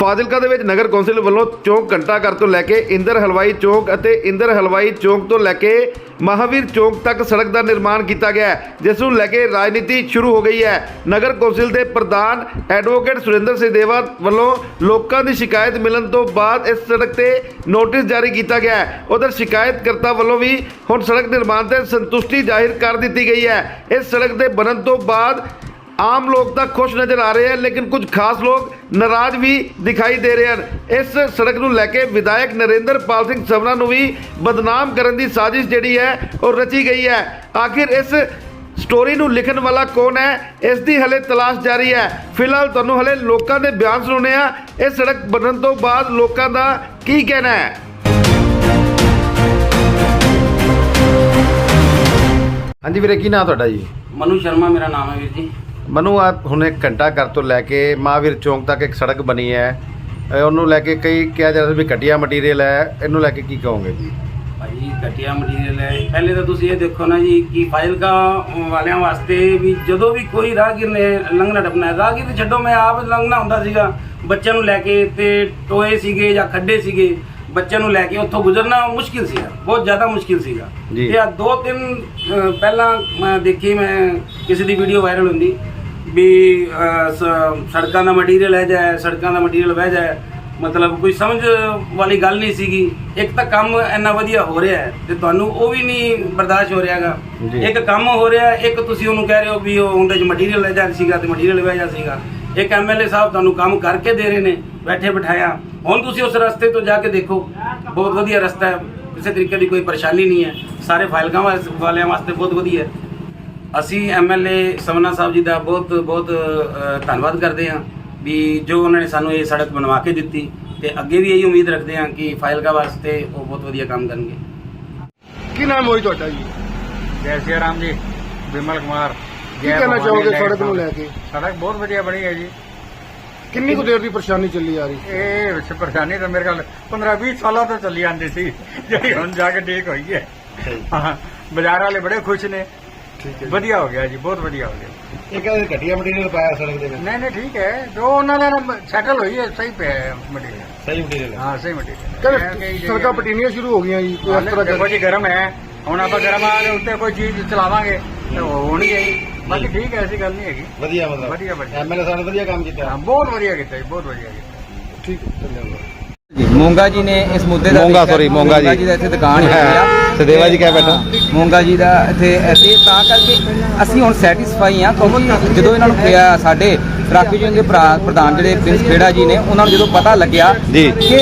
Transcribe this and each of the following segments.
ਫਾਜ਼ਿਲਕਾ ਦੇ ਵਿੱਚ ਨਗਰ ਕੌਂਸਲ ਵੱਲੋਂ ਚੌਂਕ ਘੰਟਾ ਘਰ ਤੋਂ ਲੈ ਕੇ ਇੰਦਰ ਹਲਵਾਈ ਚੌਂਕ ਅਤੇ ਇੰਦਰ ਹਲਵਾਈ ਚੌਂਕ ਤੋਂ ਲੈ ਕੇ ਮਹਾਵੀਰ ਚੌਂਕ ਤੱਕ ਸੜਕ ਦਾ ਨਿਰਮਾਣ ਕੀਤਾ ਗਿਆ ਹੈ, ਜਿਸ ਨੂੰ ਲੈ ਕੇ ਰਾਜਨੀਤੀ ਸ਼ੁਰੂ ਹੋ ਗਈ ਹੈ। ਨਗਰ ਕੌਂਸਲ ਦੇ ਪ੍ਰਧਾਨ ਐਡਵੋਕੇਟ ਸੁਰਿੰਦਰ ਸਿੰਧੇਵਾ ਵੱਲੋਂ ਲੋਕਾਂ ਦੀ ਸ਼ਿਕਾਇਤ ਮਿਲਣ ਤੋਂ ਬਾਅਦ ਇਸ ਸੜਕ ਤੇ ਨੋਟਿਸ ਜਾਰੀ ਕੀਤਾ ਗਿਆ ਹੈ। ਉਧਰ ਸ਼ਿਕਾਇਤਕਰਤਾ ਵੱਲੋਂ ਵੀ ਹੁਣ ਸੜਕ ਨਿਰਮਾਣ ਤੇ ਸੰਤੁਸ਼ਟੀ ਜ਼ਾਹਿਰ ਕਰ ਦਿੱਤੀ ਗਈ ਹੈ। ਇਸ ਸੜਕ ਦੇ ਬਣਨ ਤੋਂ ਬਾਅਦ ਆਮ ਲੋਕ ਤਾਂ ਖੁਸ਼ ਨਜ਼ਰ ਆ ਰਹੇ ਹਨ ਲੇਕਿਨ ਕੁਝ ਖਾਸ ਲੋਕ ਨਾਰਾਜ਼ ਵੀ ਦਿਖਾਈ ਦੇ ਰਹੇ ਹਨ। ਇਸ ਸੜਕ ਨੂੰ ਲੈ ਕੇ ਵਿਧਾਇਕ ਨਰਿੰਦਰਪਾਲ ਸਿੰਘ ਸਵਨਾ ਨੂੰ ਵੀ ਬਦਨਾਮ ਕਰਨ ਦੀ ਸਾਜ਼ਿਸ਼ ਜਿਹੜੀ ਹੈ ਉਹ ਰਚੀ ਗਈ ਹੈ। ਆਖਿਰ ਇਸ ਸਟੋਰੀ ਨੂੰ ਲਿਖਣ ਵਾਲਾ ਕੌਣ ਹੈ? ਇਸ ਦੀ ਹਲੇ ਤਲਾਸ਼ ਜਾਰੀ ਹੈ। ਫਿਲਹਾਲ ਤੁਹਾਨੂੰ ਹਲੇ ਲੋਕਾਂ ਦੇ ਬਿਆਨ ਸੁਣਾਉਣੇ ਆ। ਇਸ ਸੜਕ ਬਣਨ ਤੋਂ ਬਾਅਦ ਲੋਕਾਂ ਦਾ ਕੀ ਕਹਿਣਾ ਹੈ? ਹਾਂਜੀ ਵੀਰੇ ਕੀ ਨਾਮ ਤੁਹਾਡਾ ਜੀ? ਮਨੂ ਸ਼ਰਮਾ ਮੇਰਾ ਨਾਮ ਹੈ ਵੀਰ ਜੀ। ਮਨੂ ਆ ਹੁਣ ਇੱਕ ਘੰਟਾ ਘਰ ਤੋਂ ਲੈ ਕੇ ਮਹਾਵੀਰ ਚੌਂਕ ਤੱਕ ਇੱਕ ਸੜਕ ਬਣੀ ਹੈ। ਅਹ ਉਹਨੂੰ ਲੈ ਕੇ ਕਈ ਕਿਹਾ ਜਾ ਰਿਹਾ ਵੀ ਘਟੀਆ ਮਟੀਰੀਅਲ ਹੈ। ਇਹਨੂੰ ਲੈ ਕੇ ਕੀ ਕਹੋਗੇ? ਜੀ ਭਾਈ ਘਟੀਆ ਮਟੀਰੀਅਲ ਹੈ। ਪਹਿਲੇ ਤਾਂ ਤੁਸੀਂ ਇਹ ਦੇਖੋ ਨਾ ਜੀ ਕਿ ਫਾਈਲਕਾ ਵਾਲਿਆਂ ਵਾਸਤੇ ਵੀ ਜਦੋਂ ਵੀ ਕੋਈ ਰਾਹਗੀਰ ਨੇ ਲੰਘਣਾ ਟੱਪਣਾ ਹੈ ਰਾਹਗੀਰ ਤੇ ਛੱਡੋ ਮੈਂ ਆਪ ਲੰਘਣਾ ਹੁੰਦਾ ਸੀਗਾ। ਬੱਚਿਆਂ ਨੂੰ ਲੈ ਕੇ ਤੇ ਟੋਏ ਸੀਗੇ ਜਾਂ ਖੱਡੇ ਸੀਗੇ ਬੱਚਿਆਂ ਨੂੰ ਲੈ ਕੇ ਉੱਥੋਂ ਗੁਜ਼ਰਨਾ ਮੁਸ਼ਕਿਲ ਸੀਗਾ। ਬਹੁਤ ਜ਼ਿਆਦਾ ਮੁਸ਼ਕਿਲ ਸੀਗਾ। ਜੀ। ਤੇ ਆ ਦੋ ਤਿੰਨ ਅ, ਪਹਿਲਾਂ ਮੈਂ ਦੇਖੀ ਮੈਂ ਕਿਸੇ ਦੀ ਵੀਡੀਓ ਵਾਇਰਲ ਹੁੰਦੀ ਵੀ ਸ- ਸੜਕਾਂ ਦਾ ਮਟੀਰੀਅਲ ਹੈ ਜਾਏ ਸੜਕਾਂ ਦਾ ਮਟੀਰੀਅਲ ਵਹਿ ਜਾਏ ਮਤਲਬ ਕੋਈ ਸਮਝ ਵਾਲੀ ਗੱਲ ਨਹੀਂ ਸੀਗੀ। ਇੱਕ ਤਾਂ ਕੰਮ ਇੰਨਾ ਵਧੀਆ ਹੋ ਰਿਹਾ ਹੈ ਤੇ ਤੁਹਾਨੂੰ ਉਹ ਵੀ ਨਹੀਂ ਬਰਦਾਸ਼ਤ ਹੋ ਰਿਹਾਗਾ। ਜੀ। ਇੱਕ ਕੰਮ ਹੋ ਰਿਹਾ ਹੈ, ਇੱਕ ਤੁਸੀਂ ਉਹਨੂੰ ਕਹਿ ਰਹੇ ਹੋ ਵੀ ਉਹ ਉਹਦੇ ਚ ਮਟੀਰੀਅਲ ਲੈ ਜਾ ਸੀਗਾ ਤੇ ਮਟੀਰੀਅਲ ਵਹਿ ਜਾ ਸੀਗਾ। ਇੱਕ ਐਮਐਲਏ ਸਾਹਿਬ ਤੁਹਾਨੂੰ ਕੰਮ ਕਰਕੇ ਦੇ ਰਹੇ ਨੇ ਬੈਠੇ ਬਿਠਾਇਆ। ਹੁਣ ਤੁਸੀਂ ਉਸ ਰਸਤੇ ਤੋਂ ਜਾ ਕੇ ਦੇਖੋ ਬਹੁਤ ਵਧੀਆ ਰਸਤਾ ਹੈ ਕਿਸੇ ਤਰੀਕੇ ਦੀ ਕੋਈ ਪਰੇਸ਼ਾਨੀ ਨਹੀਂ ਹੈ। ਸਾਰੇ ਫਾਈਲਕਾਂ ਵਾਸ- ਵਾਲਿਆਂ ਵਾਸਤੇ ਬਹੁਤ ਵਧੀਆ ਹੈ। ਅਸੀਂ ਐਮਐਲਏ ਸਮਨਾ ਸਾਹਿਬ ਜੀ ਦਾ ਬਹੁਤ ਬਹੁਤ ਧੰਨਵਾਦ ਕਰਦੇ ਹਾਂ ਵੀ ਜੋ ਉਹਨਾਂ ਨੇ ਸਾਨੂੰ ਇਹ ਸੜਕ ਬਣਵਾ ਕੇ ਦਿੱਤੀ ਤੇ ਅੱਗੇ ਵੀ ਇਹੀ ਉਮੀਦ ਰੱਖਦੇ ਹਾਂ ਕਿ ਫਾਈਲਕਾ ਵਾਸਤੇ ਉਹ ਬਹੁਤ ਵਧੀਆ ਕੰਮ ਕਰਨਗੇ। ਕੀ ਨਾਮ ਹੋਈ ਤੁਹਾਡਾ ਜੀ? ਜੈ ਸਿਆ ਰਾਮ ਜੀ ਵਿਮਲ ਕੁਮਾਰ। ਕੀ ਕਹਿਣਾ ਚਾਹੋਗੇ ਸੜਕ ਨੂੰ ਲੈ। ਕੇ? ਸੜਕ ਬਹੁਤ ਵਧੀਆ ਬਣੀ ਹੈ ਜੀ। ਕਿੰਨੀ ਕੁ ਦੇਰ ਦੀ ਪਰੇਸ਼ਾਨੀ ਚੱਲੀ ਆ ਰਹੀ? ਇਹ ਵਿੱਚ ਪਰੇਸ਼ਾਨੀ ਤਾਂ ਮੇਰੇ ਖਿਆਲ 15 20 ਸਾਲਾਂ ਤੋਂ ਚੱਲੀ ਜਾਂਦੀ ਸੀ। ਜਿਹੜੀ ਹੁਣ ਜਾ ਕੇ ਠੀਕ ਹੋਈ ਹੈ। ਹਾਂ ਬਾਜ਼ਾਰ ਵਾਲੇ ਬੜੇ ਖੁਸ਼ ਨੇ। ਠੀਕ ਵਧੀਆ ਹੋ ਗਿਆ ਜੀ ਬਹੁਤ ਵਧੀਆ ਹੋ ਗਿਆ। ਇਹ ਕਹਿੰਦੇ ਘਟੀਆ ਮਟੀਰੀਅਲ ਪਾਇਆ ਸੜਕ ਦੇ ਵਿੱਚ। ਨਹੀਂ ਨਹੀਂ ਠੀਕ ਹੈ। ਜੋ ਉਹਨਾਂ ਦਾ ਸੈਟਲ ਹੋਈ ਹੈ ਸਹੀ ਪਿਆ ਮਟੀਰੀਅਲ। ਸਹੀ ਮਟੀਰੀਅਲ ਹਾਂ। ਸਹੀ ਮਟੀਰੀਅਲ ਸੜਕਾਂ ਪਟੀਨੀਆਂ ਸ਼ੁਰੂ ਹੋ ਗਈਆਂ ਜੀ ਕੋਈ ਇਸ ਤਰ੍ਹਾਂ ਦੇਖੋ ਜੀ ਗਰਮ ਹੈ। ਹੁਣ ਆਪਾਂ ਗਰਮ ਆ ਦੇ ਉੱਤੇ ਕੋਈ ਚੀਜ਼ ਚਲਾਵਾਂਗੇ ਤੇ ਉਹ ਹੋਣੀ ਹੈ ਜੀ। ਬਾਕੀ ਠੀਕ ਹੈ ਐਸੀ ਗੱਲ ਨਹੀਂ ਹੈਗੀ। ਵਧੀਆ ਮਤਲਬ। ਵਧੀਆ ਵਧੀਆ। ਐਮਐਲਏ ਸਾਹਿਬ ਨੇ ਵਧੀਆ ਕੰਮ ਕੀਤਾ। ਹਾਂ ਬਹੁਤ ਵਧੀਆ ਕੀਤਾ ਜੀ ਬਹੁਤ ਵਧੀਆ ਕੀਤਾ। ਠੀਕ ਹੈ ਧੰਨਵਾਦ। ਜੀ ਮੋਂਗਾ ਜੀ ਨੇ ਇਸ ਮੁੱਦੇ ਦਾ ਮੋਂਗਾ, sorry, ਮੋਂਗਾ ਜੀ। ਜੀ ਦਾ ਇੱਥੇ ਦੁਕਾਨ ਹੈ। ਸਦੇਵਾ ਜੀ ਕਹਿ ਬੈਠਾ। ਮੋਂਗਾ ਜੀ ਦਾ ਇੱਥੇ ਐਸੇ ਤਾਂ ਕਰਕੇ ਅਸੀਂ ਹੁਣ ਸੈਟੀਸਫਾਈ ਆ ਕਿਉਂਕਿ ਜਦੋਂ ਇਹਨਾਂ ਨੂੰ ਕਿਹਾ ਸਾਡੇ ਟ੍ਰੈਫਿਕ ਯੂਨੀਅਨ ਦੇ ਪ੍ਰਧਾਨ ਜਿਹੜੇ ਪ੍ਰਿੰਸ ਖੇੜਾ ਜੀ ਨੇ ਉਹਨਾਂ ਨੂੰ ਜਦੋਂ ਪਤਾ ਲੱਗਿਆ ਜੀ। ਕਿ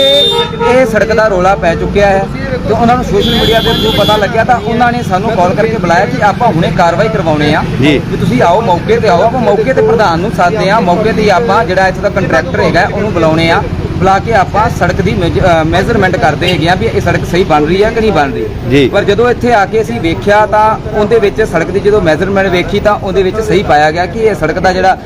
ਇਹ ਸੜਕ ਦਾ ਰੋਲਾ ਪੈ ਚੁੱਕਿਆ ਹੈ ਤੇ ਉਹਨਾਂ ਨੂੰ ਸੋਸ਼ਲ ਮੀਡੀਆ ਦੇ ਥਰੂ ਪਤਾ ਲੱਗਿਆ ਤਾਂ ਉਹਨਾਂ ਨੇ ਸਾਨੂੰ ਕਾਲ ਕਰਕੇ ਬੁਲਾਇਆ ਕਿ ਆਪਾਂ ਹੁਣੇ ਕਾਰਵਾਈ ਕਰਵਾਉਣੇ ਆ ਜੀ। ਵੀ ਤੁਸੀਂ ਆਓ ਮੌਕੇ ਤੇ ਆਓ ਆਪਾਂ ਮੌਕੇ ਤੇ ਪ੍ਰਧਾਨ ਨੂੰ ਸਾਧਦੇ ਆ ਮੌਕੇ ਤੇ ਆਪਾਂ ਜਿਹੜਾ ਇੱਥੇ ਦਾ ਕੰਟਰੈਕਟਰ ਹੈਗਾ ਉਹਨੂੰ ਬੁਲਾਉਣੇ ਆ ਬੁਲਾ ਕੇ ਆਪਾਂ ਸੜਕ ਦੀ ਮੈਜ਼ਰਮੈਂਟ ਕਰਦੇ ਹੈਗੇ ਆ ਵੀ ਇਹ ਸੜਕ ਸਹੀ ਬਣ ਰਹੀ ਹੈ ਕਿ ਨਹੀਂ ਬਣ। ਰਹੀ। ਪਰ ਜਦੋਂ ਇੱਥੇ ਆ ਕੇ ਅਸੀਂ ਵੇਖਿਆ ਤਾਂ ਉਹਦੇ ਵਿੱਚ ਸੜਕ ਦੀ ਜਦੋਂ ਮੈਜ਼ਰਮੈਂਟ ਵੇਖੀ ਤਾਂ ਉਹਦੇ ਵਿੱਚ ਸਹੀ ਪਾਇਆ ਗਿਆ ਕਿ ਇਹ ਸੜਕ ਦਾ ਜਿਹੜਾ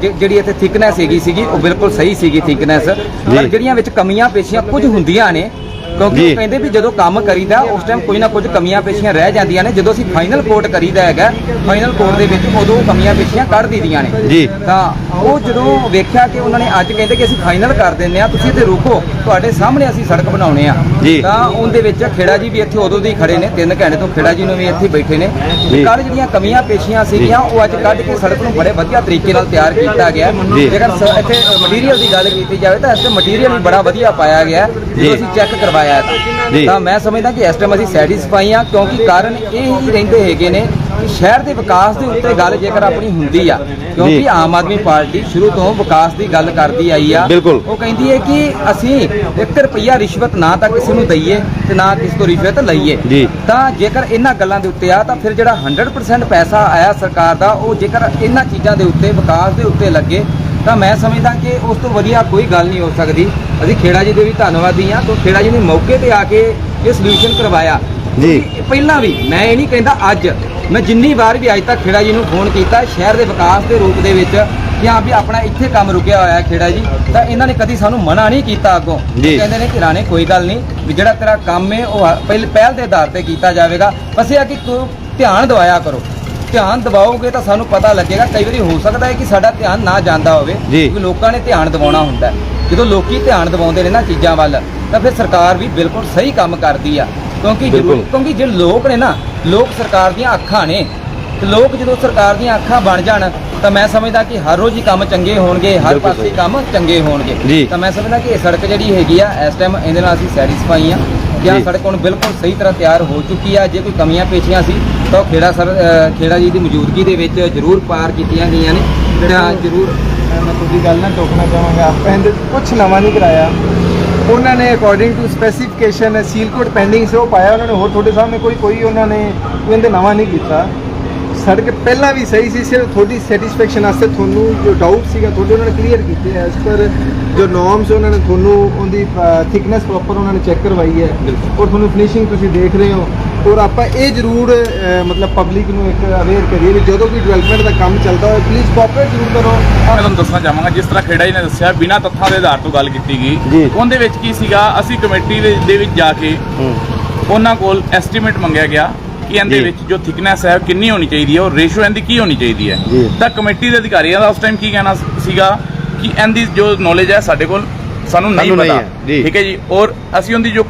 ਜਿਹੜੀ ਇੱਥੇ ਥਿਕਨੈਸ ਹੈਗੀ ਸੀਗੀ ਉਹ ਬਿਲਕੁਲ ਸਹੀ ਸੀਗੀ ਥਿਕਨੈਸ ਪਰ ਜਿਹੜੀਆਂ ਵਿੱਚ ਕਮੀਆਂ ਪੇਸ਼ੀਆਂ ਕੁਝ ਹੁੰਦੀਆਂ ਨੇ ਕਿਉਂਕਿ। ਉਹ ਕਹਿੰਦੇ ਵੀ ਜਦੋਂ ਕੰਮ ਕਰੀਦਾ ਉਸ ਟਾਈਮ ਕੋਈ ਨਾ ਕੁਝ ਕਮੀਆਂ ਪੇਸ਼ੀਆਂ ਰਹਿ ਜਾਂਦੀਆਂ ਨੇ ਜਦੋਂ ਅਸੀਂ ਫਾਈਨਲ ਕੋਟ ਕਰੀਦਾ ਹੈਗਾ ਫਾਈਨਲ ਕੋਟ ਦੇ ਵਿੱਚ ਉਦੋਂ ਉਹ ਕਮੀਆਂ ਪੇਸ਼ੀਆਂ ਕੱਢ ਦਿੱਤੀਆਂ ਨੇ ਜੀ। ਤਾਂ ਉਹ ਜਦੋਂ ਵੇਖਿਆ ਕਿ ਉਹਨਾਂ ਨੇ ਅੱਜ ਕਹਿੰਦੇ ਕਿ ਅਸੀਂ ਫਾਈਨਲ ਕਰ ਦਿੰਦੇ ਆ ਤੁਸੀਂ ਇੱਥੇ ਰੁਕੋ ਤੁਹਾਡੇ ਸਾਹਮਣੇ ਅਸੀਂ ਸੜਕ ਬਣਾਉਣੇ ਆ। ਤਾਂ ਉਹਦੇ ਵਿੱਚ ਖੇੜਾ ਜੀ ਵੀ ਇੱਥੇ ਉਦੋਂ ਦੇ ਖੜੇ ਨੇ ਤਿੰਨ ਘੰਟੇ ਤੋਂ ਖੇੜਾ ਜੀ ਨੂੰ ਵੀ ਇੱਥੇ ਬੈਠੇ ਨੇ। ਕੱਲ ਜਿਹੜੀਆਂ ਕਮੀਆਂ ਪੇਸ਼ੀਆਂ ਸੀਗੀਆਂ ਉਹ ਅੱਜ ਕੱਢ ਕੇ ਸੜਕ ਨੂੰ ਬੜੇ ਵਧੀਆ ਤਰੀਕੇ ਨਾਲ ਤਿਆਰ ਕੀਤਾ ਗਿਆ। ਜੇਕਰ ਇੱਥੇ ਮਟੀਰੀਅਲ ਦੀ ਗੱਲ ਕੀਤੀ ਜਾਵੇ ਤਾਂ ਇੱਥੇ ਮਟੀਰੀਅਲ ਵੀ ਬੜਾ ਵਧੀਆ ਪਾਇਆ ਗਿਆ। ਜਦੋਂ ਅਸੀਂ ਚੈੱਕ ਕਰਵਾਇਆ ਜੀ। ਤਾਂ ਤਾਂ ਮੈਂ ਸਮਝਦਾ ਕਿ ਇਸ ਟਾਈਮ ਅਸੀਂ ਸੈਟੀਸਫਾਈ ਆ ਕਿਉਂਕਿ ਕਾਰਨ ਇਹ ਹੀ ਰਹਿੰਦੇ ਹੈਗੇ ਨੇ ਕਿ ਸ਼ਹਿਰ ਦੇ ਵਿਕਾਸ ਦੇ ਉੱਤੇ ਗੱਲ ਜੇਕਰ ਆਪਣੀ ਹੁੰਦੀ ਆ। ਕਿਉਂਕਿ ਆਮ ਆਦਮੀ ਪਾਰਟੀ ਸ਼ੁਰੂ ਤੋਂ ਵਿਕਾਸ ਦੀ ਗੱਲ ਕਰਦੀ ਆਈ ਆ। ਉਹ ਕਹਿੰਦੀ ਹੈ ਕਿ ਅਸੀਂ 1 ਰੁਪਿਆ ਰਿਸ਼ਵਤ ਨਾ ਤਾਂ ਕਿਸੇ ਨੂੰ ਦਈਏ ਤੇ ਨਾ ਕਿਸੇ ਤੋਂ ਰਿਸ਼ਵਤ ਲਈਏ। ਤਾਂ ਜੇਕਰ ਇਹਨਾਂ ਗੱਲਾਂ ਦੇ ਉੱਤੇ ਆ ਤਾਂ ਫਿਰ ਜਿਹੜਾ 100% ਪੈਸਾ ਆਇਆ ਸਰਕਾਰ ਦਾ ਉਹ ਜੇਕਰ ਇਹਨਾਂ ਚੀਜ਼ਾਂ ਦੇ ਉੱਤੇ ਵਿਕਾਸ ਦੇ ਉੱਤੇ ਲੱਗੇ ਤਾਂ ਮੈਂ ਸਮਝਦਾ ਕਿ ਉਸ ਤੋਂ ਵਧੀਆ ਕੋਈ ਗੱਲ ਨਹੀਂ ਹੋ ਸਕਦੀ। ਅਸੀਂ ਖੇੜਾ ਜੀ ਦੇ ਵੀ ਧੰਨਵਾਦੀ ਆ ਤੋਂ ਖੇੜਾ ਜੀ ਨੇ ਮੌਕੇ ਤੇ ਆ ਕੇ ਇਹ ਸੋਲੂਸ਼ਨ ਕਰਵਾਇਆ। ਜੀ। ਪਹਿਲਾਂ ਵੀ ਮੈਂ ਇਹ ਨਹੀਂ ਕਹਿੰਦਾ ਅੱਜ ਮੈਂ ਜਿੰਨੀ ਵਾਰ ਵੀ ਅੱਜ ਤੱਕ ਖੇੜਾ ਜੀ ਨੂੰ ਫੋਨ ਕੀਤਾ ਸ਼ਹਿਰ ਦੇ ਵਿਕਾਸ ਦੇ ਰੂਪ ਦੇ ਵਿੱਚ ਕਿ ਹਾਂ ਵੀ ਆਪਣਾ ਇੱਥੇ ਕੰਮ ਰੁਕਿਆ ਹੋਇਆ ਹੈ ਖੇੜਾ ਜੀ ਤਾਂ ਇਹਨਾਂ ਨੇ ਕਦੀ ਸਾਨੂੰ ਮਨਾ ਨਹੀਂ ਕੀਤਾ ਅੱਗੋਂ। ਕਹਿੰਦੇ ਨੇ ਕਿ ਰਾਣੇ ਕੋਈ ਗੱਲ ਨਹੀਂ ਵੀ ਜਿਹੜਾ ਤੇਰਾ ਕੰਮ ਹੈ ਉਹ ਪਹਿਲ ਪਹਿਲ ਦੇ ਆਧਾਰ ਤੇ ਕੀਤਾ ਜਾਵੇਗਾ। ਬਸ ਇਹ ਆ ਕਿ ਧਿਆਨ ਦਵਾਇਆ ਕਰੋ। ਧਿਆਨ ਦਵਾਓਗੇ ਤਾਂ ਸਾਨੂੰ ਪਤਾ ਲੱਗੇਗਾ ਕਈ ਵਾਰੀ ਹੋ ਸਕਦਾ ਹੈ ਕਿ ਸਾਡਾ ਧਿਆਨ ਨਾ ਜਾਂਦਾ ਹੋਵੇ ਜੀ। ਕਿਉਂਕਿ ਲੋਕਾਂ ਨੇ ਧਿਆਨ ਦਿਵਾਉਣਾ ਹੁੰਦਾ ਜਦੋਂ ਲੋਕੀ ਧਿਆਨ ਦਿਵਾਉਂਦੇ ਨੇ ਨਾ ਚੀਜ਼ਾਂ ਵੱਲ ਤਾਂ ਫਿਰ ਸਰਕਾਰ ਵੀ ਬਿਲਕੁਲ ਸਹੀ ਕੰਮ ਕਰਦੀ ਆ ਕਿਉਂਕਿ। ਕਿਉਂਕਿ ਜਿਹੜੇ ਲੋਕ ਨੇ ਨਾ ਲੋਕ ਸਰਕਾਰ ਦੀਆਂ ਅੱਖਾਂ ਨੇ ਤੇ ਲੋਕ ਜਦੋਂ ਸਰਕਾਰ ਦੀਆਂ ਅੱਖਾਂ ਬਣ ਜਾਣ ਤਾਂ ਮੈਂ ਸਮਝਦਾ ਕਿ ਹਰ ਰੋਜ਼ ਹੀ ਕੰਮ ਚੰਗੇ ਹੋਣਗੇ ਹਰ ਪਾਸੇ। ਕੰਮ ਚੰਗੇ ਹੋਣਗੇ ਜੀ। ਤਾਂ ਮੈਂ ਸਮਝਦਾ ਕਿ ਇਹ ਸੜਕ ਜਿਹੜੀ ਹੈਗੀ ਆ ਇਸ ਟਾਈਮ ਇਹਦੇ ਨਾਲ ਅਸੀਂ ਸੈਟੀਸਫਾਈ ਆ ਜੀ। ਸੜਕ ਹੁਣ ਬਿਲਕੁਲ ਸਹੀ ਤਰ੍ਹਾਂ ਤਿਆਰ ਹੋ ਚੁੱਕੀ ਆ। ਜੇ ਕੋਈ ਕਮੀਆਂ ਪੇਸ਼ੀਆਂ ਸੀ ਤਾਂ ਉਹ ਖੇੜਾ ਸਰ ਖੇੜਾ ਜੀ ਦੀ ਮੌਜੂਦਗੀ ਦੇ ਵਿੱਚ ਜ਼ਰੂਰ ਪਾਰ ਕੀਤੀਆਂ ਗਈਆਂ ਨੇ। ਤਾਂ ਜ਼ਰੂਰ ਮੈਂ ਤੁਹਾਡੀ ਗੱਲ ਨਾਲ ਟੋਕਣਾ ਚਾਹਾਂਗਾ। 'ਚ ਕੁਛ ਨਵਾਂ ਨਹੀਂ ਕਰਾਇਆ। ਉਹਨਾਂ ਨੇ according to specification seal code pending ਸੀ ਉਹ ਪਾਇਆ ਉਹਨਾਂ ਨੇ। ਹੋਰ ਤੁਹਾਡੇ ਸਾਹਮਣੇ ਕੋਈ ਕੋਈ ਉਹਨਾਂ ਨੇ ਕੋਈ ਇਹਦੇ ਨਵਾਂ ਨਹੀਂ ਕੀਤਾ। ਸੜਕ ਪਹਿਲਾਂ ਵੀ ਸਹੀ ਸੀ ਸਿਰਫ ਤੁਹਾਡੀ ਸੈਟੀਸਫੈਕਸ਼ਨ ਵਾਸਤੇ ਤੁਹਾਨੂੰ ਜੋ ਡਾਊਟ ਸੀਗਾ ਤੁਹਾਡੇ ਉਹਨਾਂ ਨੇ ਕਲੀਅਰ ਕੀਤੇ ਐਸ ਪਰ ਜੋ ਨੋਰਮਸ ਉਹਨਾਂ ਨੇ ਤੁਹਾਨੂੰ ਉਹਦੀ ਥਿਕਨੈਸ ਪ੍ਰੋਪਰ ਉਹਨਾਂ ਨੇ ਚੈੱਕ ਕਰਵਾਈ ਹੈ। ਔਰ ਤੁਹਾਨੂੰ ਫਿਨਿਸ਼ਿੰਗ ਤੁਸੀਂ ਦੇਖ ਰਹੇ ਹੋ। ਔਰ ਆਪਾਂ ਇਹ ਜ਼ਰੂਰ ਮਤਲਬ ਪਬਲਿਕ ਨੂੰ ਇੱਕ ਅਵੇਅਰ ਕਰੀਏ ਵੀ ਜਦੋਂ ਵੀ ਡਿਵੈਲਪਮੈਂਟ ਦਾ ਕੰਮ ਚੱਲਦਾ ਹੋਵੇ ਪਲੀਜ਼ ਕੋਆਪਰੇਟ ਜ਼ਰੂਰ ਕਰੋ। ਮੈਂ ਤੁਹਾਨੂੰ ਦੱਸਣਾ ਚਾਹਾਂਗਾ ਜਿਸ ਤਰ੍ਹਾਂ ਖੇੜਾ ਜੀ ਨੇ ਦੱਸਿਆ ਬਿਨਾਂ ਤੱਥਾਂ ਦੇ ਆਧਾਰ ਤੋਂ ਗੱਲ ਕੀਤੀ। ਗਈ। ਉਹਦੇ ਵਿੱਚ ਕੀ ਸੀਗਾ ਅਸੀਂ ਕਮੇਟੀ ਦੇ ਵਿੱਚ ਜਾ ਕੇ ਉਹਨਾਂ ਕੋਲ ਐਸਟੀਮੇਟ ਮੰਗਿਆ ਗਿਆ। ਕਿ ਇਹਦੇ। ਵਿੱਚ ਜੋ ਥਿਕਨੈਸ ਹੈ ਕਿੰਨੀ ਹੋਣੀ ਚਾਹੀਦੀ ਹੈ ਔਰ ਰੇਸ਼ੋ ਇਹਦੀ ਕੀ ਹੋਣੀ ਚਾਹੀਦੀ ਹੈ। ਤਾਂ ਕਮੇਟੀ ਦੇ ਅਧਿਕਾਰੀਆਂ ਦਾ ਉਸ ਟਾਈਮ ਕੀ ਕਹਿਣਾ ਸੀਗਾ ਕਿ ਇਹਦੀ ਜੋ ਨੌਲੇਜ ਹੈ ਸਾਡੇ ਕੋਲ ਸਾਨੂੰ ਨਹੀਂ ਪਤਾ। ਠੀਕ ਹੈ ਜੀ? ਔਰ ਅਸੀਂ ਉਹਦੀ ਜੋ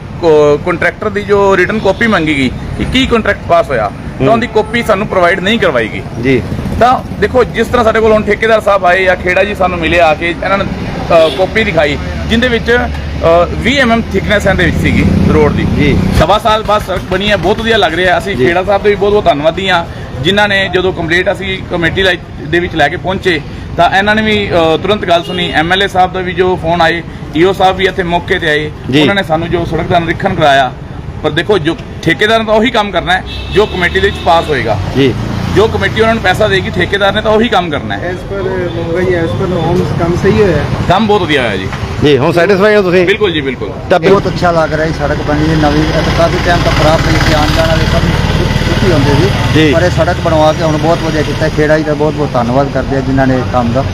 ਕੰਟਰੈਕਟਰ ਦੀ ਜੋ ਰਿਟਨ ਕਾਪੀ ਮੰਗੀ ਗਈ ਕਿ ਕੀ ਕੰਟਰੈਕਟ ਪਾਸ ਹੋਇਆ ਤਾਂ ਉਹਦੀ ਕਾਪੀ ਸਾਨੂੰ ਪ੍ਰੋਵਾਈਡ ਨਹੀਂ ਕਰਵਾਈ ਗਈ। ਜੀ। ਤਾਂ ਦੇਖੋ ਜਿਸ ਤਰ੍ਹਾਂ ਸਾਡੇ ਕੋਲ ਹੁਣ ਠੇਕੇਦਾਰ ਸਾਹਿਬ ਆਏ ਜਾਂ ਖੇੜਾ ਜੀ ਸਾਨੂੰ ਮਿਲੇ ਆ ਕੇ ਇਹਨਾਂ ਨੇ ਕਾਪੀ ਦਿਖਾਈ ਜਿੰਦੇ ਵਿੱਚ 20 mm ਥਿਕਨੈਸ ਇਹਦੇ ਵਿੱਚ ਸੀਗੀ ਰੋਡ ਦੀ। ਜੀ। ਸਵਾ ਸਾਲ ਬਾਅਦ ਸੜਕ ਬਣੀ ਹੈ ਬਹੁਤ ਵਧੀਆ ਲੱਗ ਰਿਹਾ ਅਸੀਂ। ਖੇੜਾ ਸਾਹਿਬ ਦੇ ਵੀ ਬਹੁਤ ਬਹੁਤ ਧੰਨਵਾਦੀ ਹਾਂ। ਜਿਨ੍ਹਾਂ ਨੇ ਜਦੋਂ ਕੰਪਲੀਟ ਅਸੀਂ ਕਮੇਟੀ ਲਾਈ- ਦੇ ਵਿੱਚ ਲੈ ਕੇ ਪਹੁੰਚੇ ਤਾਂ ਇਹਨਾਂ ਨੇ ਵੀ ਤੁਰੰਤ ਗੱਲ ਸੁਣੀ। ਐਮਐਲਏ ਸਾਹਿਬ ਦਾ ਵੀ ਜੋ ਫੋਨ ਆਏ ਈਓ ਸਾਹਿਬ ਵੀ ਇੱਥੇ ਮੌਕੇ ਤੇ ਆਏ। ਉਹਨਾਂ ਨੇ ਸਾਨੂੰ ਜੋ ਸੜਕ ਦਾ ਨਿਰੀਖਣ ਕਰਾਇਆ ਪਰ ਦੇਖੋ ਜੋ ਠੇਕੇਦਾਰ ਨੇ ਤਾਂ ਉਹੀ ਕੰਮ ਕਰਨਾ ਹੈ ਜੋ ਕਮੇਟੀ ਦੇ ਵਿੱਚ ਪਾਸ ਹੋਏਗਾ। ਜੀ। ਜੋ ਕਮੇਟੀ ਉਹਨਾਂ ਨੂੰ ਪੈਸਾ ਦੇਗੀ ਠੇਕੇਦਾਰ ਨੇ ਤਾਂ ਉਹੀ ਕੰਮ ਕਰਨਾ ਹੈ। ਐਸ ਪਰ ਮੰਗਾਈ ਐਸ ਪਰ ਨੋਰਮਸ ਕੰਮ ਸਹੀ ਹੋਇਆ ਹੈ। ਕੰਮ ਬਹੁਤ ਵਧੀਆ ਹੋਇਆ ਜੀ। ਜੀ ਹੁਣ ਸੈਟੀਸਫਾਈ ਹੋ ਤੁਸੀਂ? ਬਿਲਕੁਲ ਜੀ ਬਿਲकुल ਤਾਂ ਬਿਲ- ਬਹੁਤ ਅੱਛਾ ਲੱਗ ਰਿਹਾ ਹੈ ਸੜਕ ਬਣੀ ਹੈ ਨਵੀਂ ਇਹ ਤਾਂ ਕਾਫੀ ਟਾਈਮ ਤੋਂ ਖਰਾਬ ਪਈ ਸੀ ਆਉਣ ਜਾਣ ਵਾਲੇ ਸਭ ਦੁਖੀ ਹੁੰਦੇ ਜੀ। ਸੀ ਪਰ ਇਹ ਸੜਕ ਬਣਵਾ ਕੇ ਹੁਣ ਬਹੁਤ ਵਧੀਆ ਕੀਤਾ ਖੇੜਾ ਜੀ ਦਾ ਬਹੁਤ ਬਹੁਤ ਧੰਨਵਾਦ ਕਰਦੇ ਆ ਜਿਨ੍ਹਾਂ ਨੇ ਇਹ ਕੰਮ ਦਾ।